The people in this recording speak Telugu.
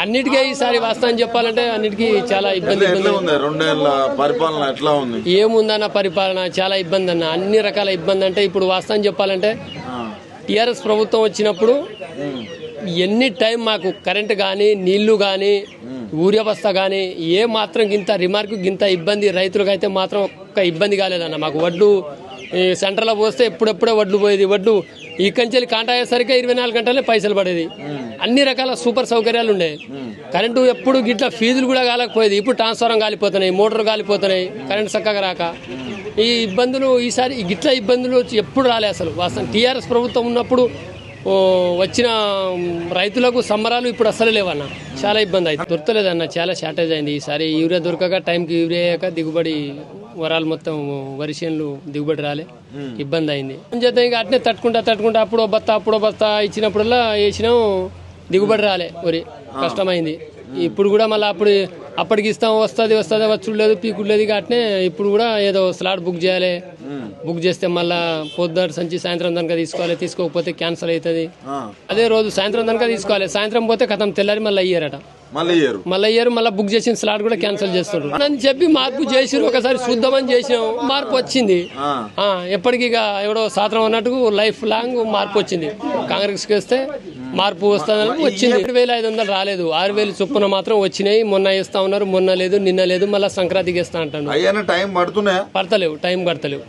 అన్నిటికీ ఈసారి వాస్తవం చెప్పాలంటే అన్నిటికీ చాలా ఇబ్బంది రెండేళ్ళ పరిపాలన ఎట్లా ఉంది? ఏముందన్న పరిపాలన? చాలా ఇబ్బంది అన్న. అన్ని రకాల ఇబ్బంది అంటే ఇప్పుడు వాస్తవం చెప్పాలంటే టీఆర్ఎస్ ప్రభుత్వం వచ్చినప్పుడు ఎన్ని టైం మాకు కరెంట్ కానీ నీళ్ళు కానీ ఊరి వ్యవస్థ కానీ ఏ మాత్రం గింత రిమార్క్ గింత ఇబ్బంది రైతులకు అయితే మాత్రం ఒక్క ఇబ్బంది కాలేదన్న. మాకు వడ్లు ఈ సెంటర్లో పోస్తే ఎప్పుడెప్పుడే వడ్లు పోయేది. వడ్లు ఇక్కడి కాంటా అయ్యేసరికి ఇరవై నాలుగు గంటలే పైసలు పడేది. అన్ని రకాల సూపర్ సౌకర్యాలు ఉండే. కరెంటు ఎప్పుడు గిట్ల ఫీజులు కూడా కాలేకపోయేది. ఇప్పుడు ట్రాన్స్ఫారం కాలిపోతున్నాయి మోటార్ కాలిపోతున్నాయి కరెంట్ చక్కగా రాక. ఈ ఇబ్బందులు ఈసారి గిట్ల ఇబ్బందులు ఎప్పుడు రాలే అసలు. వాస్తవం టీఆర్ఎస్ ప్రభుత్వం ఉన్నప్పుడు వచ్చిన రైతులకు సంబరాలు ఇప్పుడు అసలు లేవన్న చాలా ఇబ్బంది అయింది దొరకలేదన్న చాలా షార్టేజ్ అయింది. ఈసారి యూరియా దొరకక టైంకి యూరియా అయ్యాక దిగుబడి వరాలు మొత్తం వరి చేనులు దిగుబడి రాలే. ఇబ్బంది అయింది. చేత ఇంకా అట్నే తట్టుకుంటా తట్టుకుంటా అప్పుడో బత్త అప్పుడో బత్త ఇచ్చినప్పుడల్లా వేసినాం దిగుబడి రాలే వరి. కష్టమైంది. ఇప్పుడు కూడా మళ్ళీ అప్పుడు అప్పటికి ఇస్తాం వస్తుంది వస్తుంది వచ్చుడు లేదు పీకుడు లేదు ఇక అట్నే ఇప్పుడు కూడా ఏదో స్లాట్ బుక్ చేయాలి. బుక్ చేస్తే మళ్ళా పొద్దున్న సంచి సాయంత్రం దాకా తీసుకోవాలి తీసుకోకపోతే క్యాన్సల్ అవుతుంది. అదే రోజు సాయంత్రం దాకా తీసుకోవాలి. సాయంత్రం పోతే కథం తెల్లారి మళ్ళీ అయ్యారట. మళ్ళీ ఇయ్యరు మళ్ళీ బుక్ చేసిన స్లాట్ కూడా క్యాన్సిల్ చేస్తుండ్రు. అని చెప్పి మార్పు చేసిరు ఒకసారి చూద్దామని చేసినాం. మార్పు వచ్చింది. ఎప్పటికీ ఎవడో సాత్రం అన్నట్టు లైఫ్ లాంగ్ మార్పు వచ్చింది. కాంగ్రెస్కి వస్తే మార్పు వస్తుందని వచ్చింది. ఏడు వేల ఐదు వందలు రాలేదు. ఆరు వేలు చొప్పున మాత్రం వచ్చినాయి. మొన్న ఇస్తా ఉన్నారు మొన్న లేదు నిన్న లేదు మళ్ళీ సంక్రాంతికి ఇస్తా అంటాను టైం పడుతున్నాయా? పడతలేవు టైం పడతలేవు.